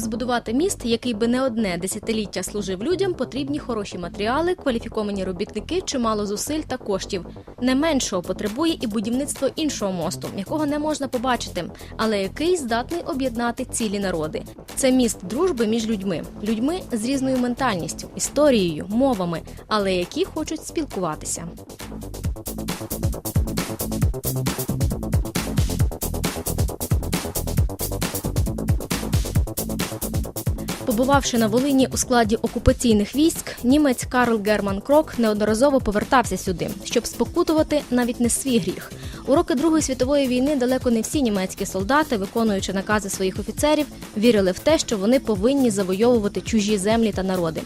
Збудувати міст, який би не одне десятиліття служив людям, потрібні хороші матеріали, кваліфіковані робітники, чимало зусиль та коштів. Не меншого потребує і будівництво іншого мосту, якого не можна побачити, але який здатний об'єднати цілі народи. Це міст дружби між людьми, людьми з різною ментальністю, історією, мовами, але які хочуть спілкуватися. Побувавши на Волині у складі окупаційних військ, німець Карл Герман Крок неодноразово повертався сюди, щоб спокутувати навіть не свій гріх. У роки Другої світової війни далеко не всі німецькі солдати, виконуючи накази своїх офіцерів, вірили в те, що вони повинні завойовувати чужі землі та народи.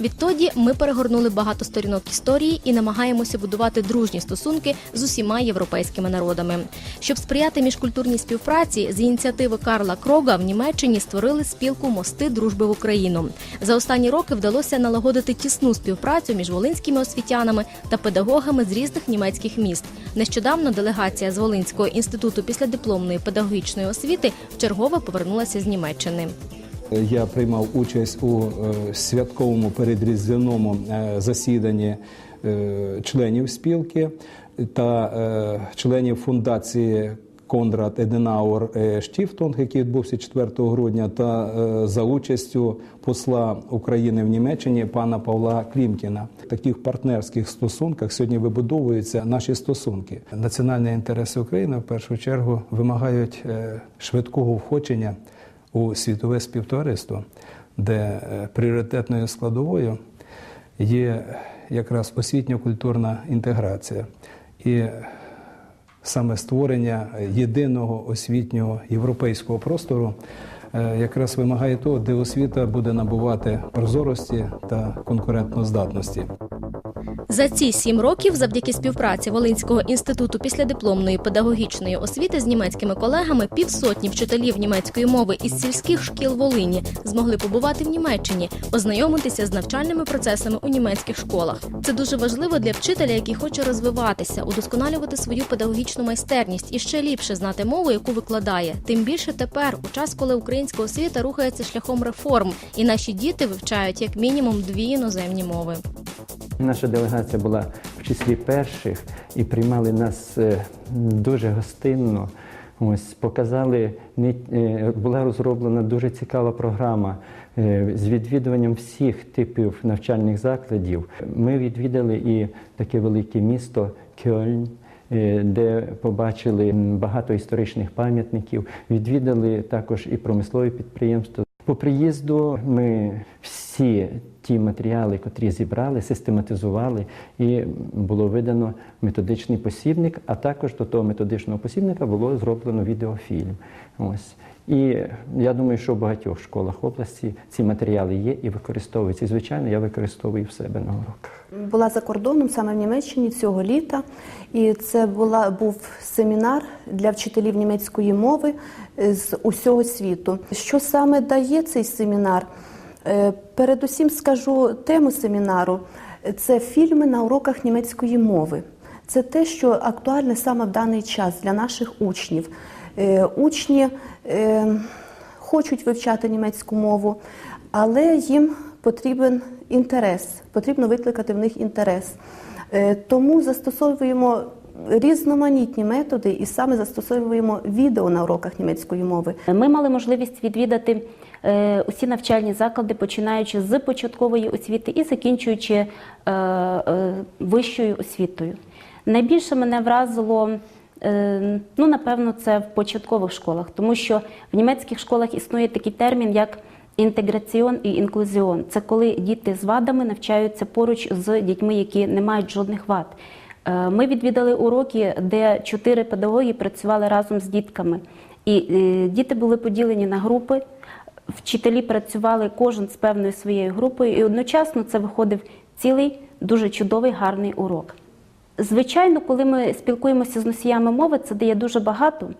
Відтоді ми перегорнули багато сторінок історії і намагаємося будувати дружні стосунки з усіма європейськими народами. Щоб сприяти міжкультурній співпраці, з ініціативи Карла Крога в Німеччині створили спілку Мости дружби в Україну. За останні роки вдалося налагодити тісну співпрацю між волинськими освітянами та педагогами з різних німецьких міст. Нещодавно делегація з Волинського інституту післядипломної педагогічної освіти вчергове повернулася з Німеччини. Я приймав участь у е, святковому передріздвяному е, засіданні е, членів спілки та членів фундації Конрад Еденауер Штіфтонг, який відбувся 4 грудня, та за участю посла України в Німеччині пана Павла Клімкіна. Таких партнерських стосунках сьогодні вибудовуються наші стосунки. Національні інтереси України в першу чергу вимагають швидкого входження у світове співтовариство, де е, пріоритетною складовою є якраз освітньо-культурна інтеграція і саме створення єдиного освітнього європейського простору. е, Якраз вимагає того, де освіта буде набувати прозорості та конкурентноздатності. За ці сім років, завдяки співпраці Волинського інституту післядипломної педагогічної освіти з німецькими колегами, півсотні вчителів німецької мови із сільських шкіл Волині змогли побувати в Німеччині, ознайомитися з навчальними процесами у німецьких школах. Це дуже важливо для вчителя, який хоче розвиватися, удосконалювати свою педагогічну майстерність і ще ліпше знати мову, яку викладає. Тим більше тепер, у час, коли українська освіта рухається шляхом реформ, і наші діти вивчають як мінімум дві іноземні мови. Наша делегація була в числі перших і приймали нас е, дуже гостинно. Ось показали, е, була розроблена дуже цікава програма е, з відвідуванням всіх типів навчальних закладів. Ми відвідали і таке велике місто Кьольн. Де побачили багато історичних пам'ятників, відвідали також і промислові підприємства. По приїзду ми всі ті матеріали, котрі зібрали, систематизували, і було видано методичний посібник, а також до того методичного посібника було зроблено відеофільм. Ось. І я думаю, що в багатьох школах області ці матеріали є і використовуються. І, звичайно, я використовую в себе на уроках. Була за кордоном саме в Німеччині цього літа, і це була був семінар для вчителів німецької мови е, з усього світу. Що саме дає цей семінар? Е, Передусім скажу тему семінару: це фільми на уроках німецької мови. Це те, що актуальне саме в даний час для наших учнів. Е, Учні е, хочуть вивчати німецьку мову, але їм потрібен інтерес, потрібно викликати в них інтерес. Тому застосовуємо різноманітні методи і саме застосовуємо відео на уроках німецької мови. Ми мали можливість відвідати усі навчальні заклади, починаючи з початкової освіти і закінчуючи е, е, вищою освітою. Найбільше мене вразило. е, Ну, напевно, це в початкових школах, тому що в німецьких школах існує такий термін, як інтеграціон і інклюзіон. Це коли діти з вадами навчаються поруч з дітьми, які не мають жодних вад. Е, Ми відвідали уроки, де чотири педагоги працювали разом з дітками. І е, діти були поділені на групи, вчителі працювали кожен з певною своєю групою, і одночасно це виходив цілий дуже чудовий, гарний урок. Звичайно, коли ми спілкуємося з носіями мови, це дає дуже багато.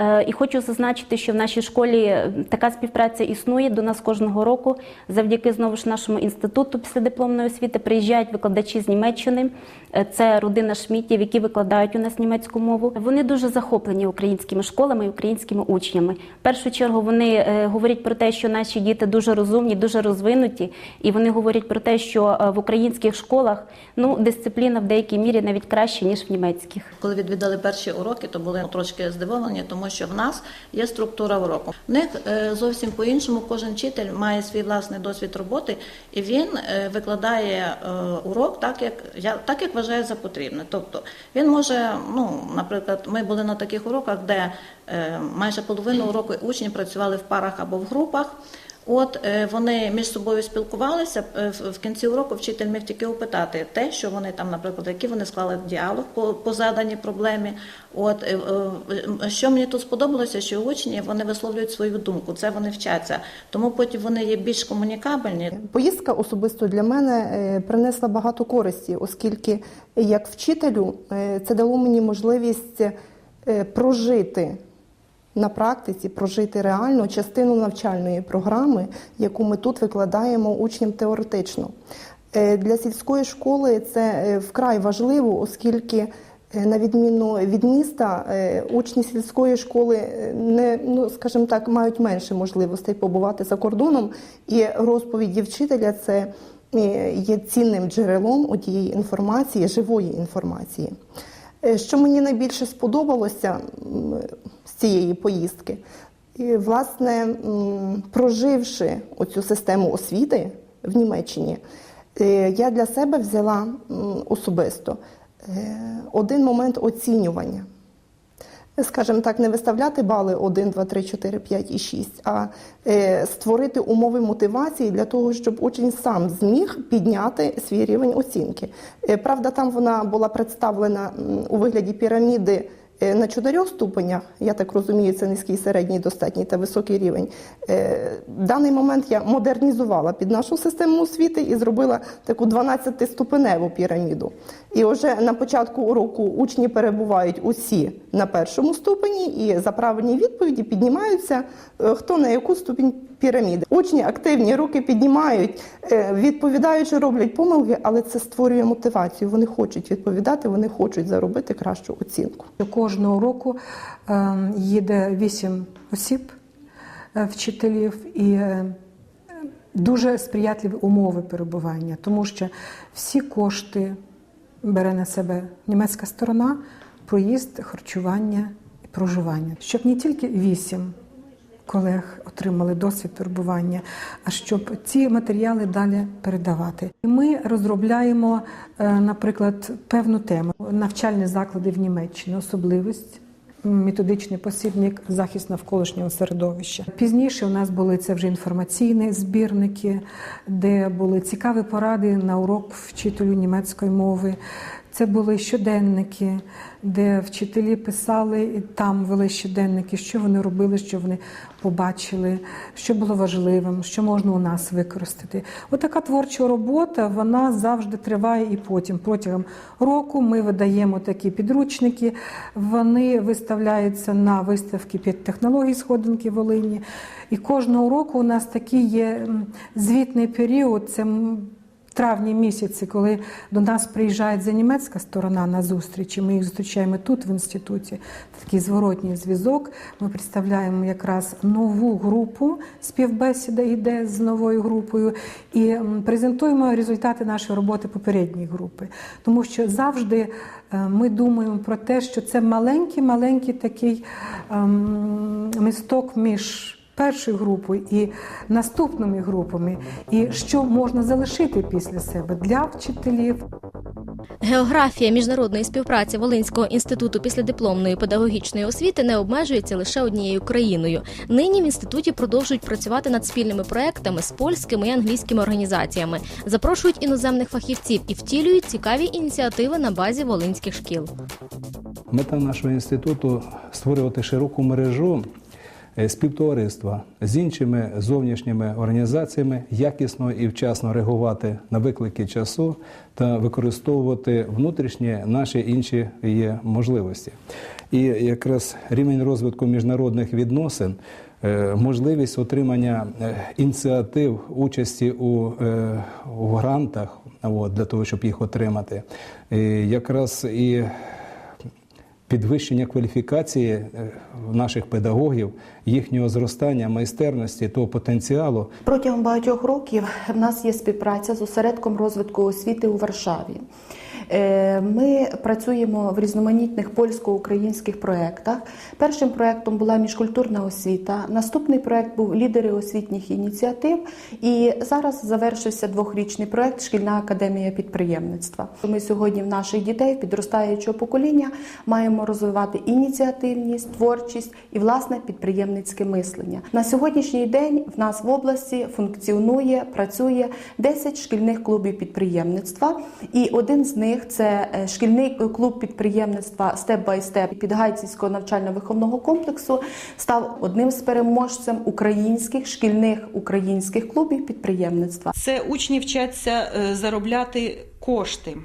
Е, І хочу зазначити, що в нашій школі е, така співпраця існує до нас кожного року. Завдяки знову ж нашому інституту післядипломної освіти приїжджають викладачі з Німеччини. Е, Це родина Шмітів, які викладають у нас німецьку мову. Вони дуже захоплені українськими школами і українськими учнями. В першу чергу вони говорять про те, що наші діти дуже розумні, дуже розвинуті, і вони говорять про те, що в українських школах ну дисципліна в деякій мірі навіть краще ніж в німецьких. Коли відвідали перші уроки, то були трошки здивовані, тому що в нас є структура уроку. В них е, зовсім по-іншому кожен вчитель має свій власний досвід роботи, і він е, викладає е, урок так, як я так як вважає за потрібне. Тобто він може, ну, наприклад, ми були на таких уроках, де майже половину уроку учні працювали в парах або в групах. От е, вони між собою спілкувалися. е, в- кінці уроку вчитель міг тільки опитати те, що вони там, наприклад, який вони склали діалог по, по заданій проблемі. От е, що мені тут сподобалося, що учні вони висловлюють свою думку, це вони вчаться. Тому потім вони є більш комунікабельні. Поїздка особисто для мене принесла багато користі, оскільки як вчителю це дало мені можливість прожити на практиці, прожити реально частину навчальної програми, яку ми тут викладаємо учням теоретично. Е, Для сільської школи це е, вкрай важливо, оскільки е, на відміну від міста, учні сільської школи не ну скажімо так, мають менше можливостей побувати за кордоном, і розповіді вчителя це є цінним джерелом одієї інформації, живої інформації. Що мені найбільше сподобалося цієї поїздки, і, власне, проживши оцю систему освіти в Німеччині, е, я для себе взяла особисто е, один момент оцінювання. Скажімо так, не виставляти бали 1, 2, 3, 4, 5 і 6, а е, створити умови мотивації для того, щоб учень сам зміг підняти свій рівень оцінки. Е, правда, там вона була представлена у вигляді піраміди е, на чотирьох ступенях. Я так розумію, це низький, середній, достатній та високий рівень. Е, Даний момент я модернізувала під нашу систему освіти і зробила таку 12-ступеневу піраміду. І вже на початку уроку учні перебувають усі на першому ступені, і за правильні відповіді піднімаються е, хто на яку ступінь піраміди. Учні активні, руки піднімають, е, відповідаючи, роблять помилки, але це створює мотивацію. Вони хочуть відповідати, вони хочуть заробити кращу оцінку. Кожного року е, їде вісім осіб, е, вчителів і е, дуже сприятливі умови перебування, тому що всі кошти бере на себе німецька сторона, проїзд, харчування і проживання. Щоб не тільки вісім колег отримали досвід перебування, а щоб ці матеріали далі передавати. Ми розробляємо, е, наприклад, певну тему навчальні заклади в Німеччині, особливість. Методичний посібник захист навколишнього середовища. Пізніше у нас були це вже інформаційні збірники, де були цікаві поради на урок вчителю німецької мови. Це були щоденники, де вчителі писали і там вели щоденники, що вони робили, що вони побачили, що було важливим, що можна у нас використати. Отака творча робота вона завжди триває і потім. Протягом року ми видаємо такі підручники. Вони виставляються на виставки п'ять технологій сходинки Волині. І кожного року у нас такий є звітний період. Це травні місяці, коли до нас приїжджає за німецька сторона на зустрічі, ми їх зустрічаємо тут в інституті. Такий зворотній зв'язок. Ми представляємо якраз нову групу. Співбесіда йде з новою групою, і презентуємо результати нашої роботи попередньої групи. Тому що завжди е, ми думаємо про те, що це маленький, маленький такий ем, місток між першою групою і наступними групами, і що можна залишити після себе для вчителів. Географія міжнародної співпраці Волинського інституту післядипломної педагогічної освіти не обмежується лише однією країною. Нині в інституті продовжують працювати над спільними проектами з польськими і англійськими організаціями, запрошують іноземних фахівців і втілюють цікаві ініціативи на базі волинських шкіл. Мета нашого інституту створювати широку мережу співтовариства з іншими зовнішніми організаціями, якісно і вчасно реагувати на виклики часу та використовувати внутрішні наші інші є можливості. І якраз рівень розвитку міжнародних відносин, е, можливість отримання е, ініціатив участі у, е, у грантах для того, щоб їх отримати, і якраз і підвищення кваліфікації е, наших педагогів, їхнього зростання, майстерності, того потенціалу, Протягом багатьох років в нас є співпраця з осередком розвитку освіти у Варшаві. Е, Ми працюємо в різноманітних польсько-українських проєктах. Першим проєктом була міжкультурна освіта. Наступний проєкт був лідери освітніх ініціатив. І зараз завершився двохрічний проєкт Шкільна академія підприємництва. Ми сьогодні в наших дітей підростаючого покоління маємо розвивати ініціативність, творчість і власне підприємницьке мислення. На сьогоднішній день в нас в області функціонує, працює 10 шкільних клубів підприємництва, і один з них це е, шкільний клуб підприємництва Степ бай степ Підгайцівського навчально-виховного комплексу став одним з переможцем українських шкільних українських клубів підприємництва. Це учні вчаться е, заробляти кошти.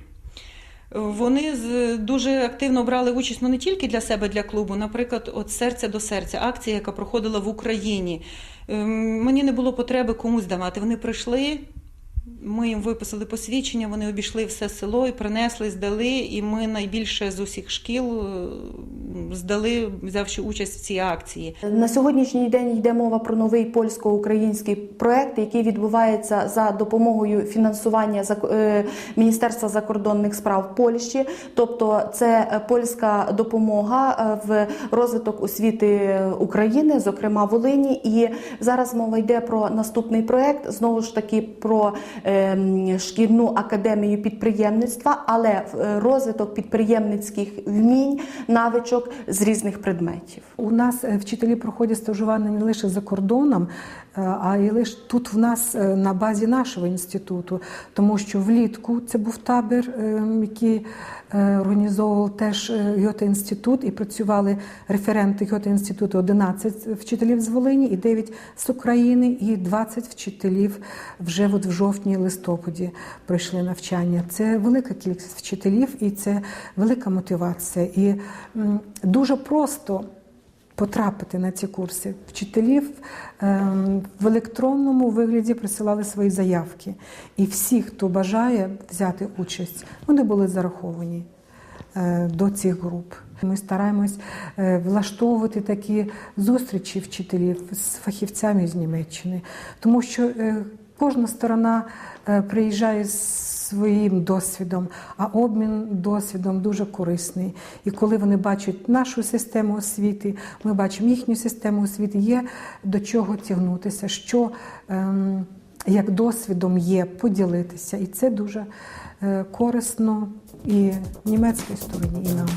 Вони дуже активно брали участь ну, не тільки для себе, для клубу. Наприклад, от серце до серця, акція, яка проходила в Україні. Ем, Мені не було потреби комусь давати. Вони прийшли, ми їм виписали посвідчення, вони обійшли все село і принесли, здали. І ми найбільше з усіх шкіл е, здали, взявши участь в цій акції. На сьогоднішній день йде мова про новий польсько-український проект, який відбувається за допомогою фінансування е, Міністерства закордонних справ Польщі. Тобто, це польська допомога е, в розвиток освіти України, зокрема Волині. І зараз мова йде про наступний проект знову ж таки про шкільну академію підприємництва, але е, розвиток підприємницьких вмінь, навичок з різних предметів. У нас е, вчителі проходять стажування не лише за кордоном, е, а й лише тут в нас на базі нашого інституту, тому що влітку це був табір, е, який організовував теж Гьоте інститут, і працювали референти Гьоте інституту 11 вчителів з Волині і 9 з України, і 20 вчителів вже от в жовтні-листопаді пройшли навчання. Це велика кількість вчителів і це велика мотивація. І дуже просто потрапити на ці курси. Вчителів ем, в електронному вигляді присилали свої заявки. І всі, хто бажає взяти участь, вони були зараховані е, до цих груп. Ми стараємось е, влаштовувати такі зустрічі вчителів з фахівцями з Німеччини, тому що е, кожна сторона е, приїжджає з своїм досвідом, а обмін досвідом дуже корисний. І коли вони бачать нашу систему освіти, ми бачимо їхню систему освіти, є до чого тягнутися, що ем, як досвідом є поділитися. І це дуже е, корисно і німецькій стороні, і нам.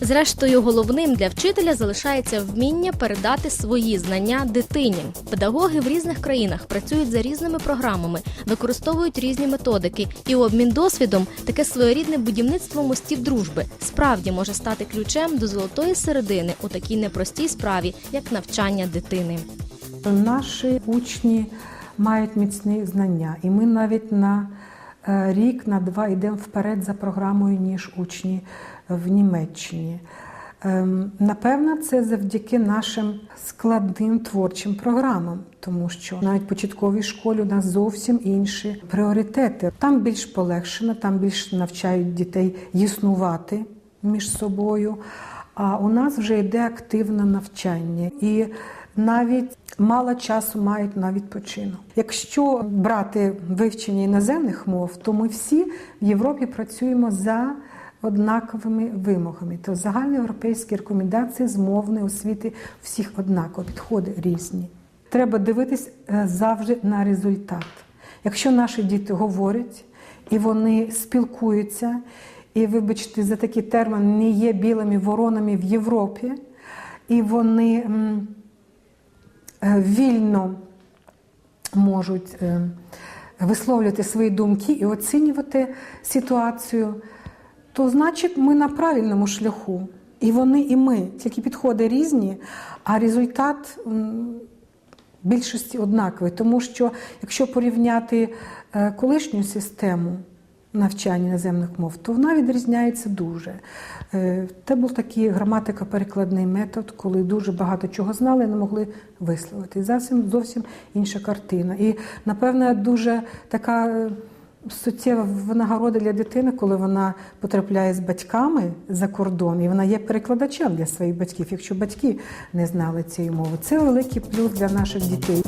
Зрештою, головним для вчителя залишається вміння передати свої знання дитині. Педагоги в різних країнах працюють за різними програмами, використовують різні методики, і обмін досвідом таке своєрідне будівництво мостів дружби справді може стати ключем до золотої середини у такій непростій справі, як навчання дитини. Наші учні мають міцні знання, і ми навіть на е, рік, на два йдемо вперед за програмою, ніж учні в Німеччині. Ем, Напевно, це завдяки нашим складним творчим програмам, тому що навіть в початковій школі у нас зовсім інші пріоритети. Там більш полегшено, там більш навчають дітей існувати між собою. А у нас вже йде активне навчання, і навіть мало часу мають на відпочинок. Якщо брати вивчення іноземних мов, то ми всі в Європі працюємо за однаковими вимогами. То загальноєвропейські рекомендації з мовної освіти всіх однаково, підходи різні. Треба дивитись е, завжди на результат. Якщо наші діти говорять і вони спілкуються, і, вибачте, за такий термін не є білими воронами в Європі, і вони е, вільно можуть е, висловлювати свої думки і оцінювати ситуацію, то значить ми на правильному шляху. І вони, і ми, тільки підходи різні, а результат більшості однаковий. Тому що якщо порівняти е, колишню систему, навчання іноземних мов, то вона відрізняється дуже. Е, Це був такий граматико-перекладний метод, коли дуже багато чого знали і не могли висловити. І зовсім зовсім інша картина. І, напевно, дуже така. Суттєва винагорода для дитини, коли вона потрапляє з батьками за кордон, і вона є перекладачем для своїх батьків, якщо батьки не знали цієї мови. Це великий плюс для наших дітей.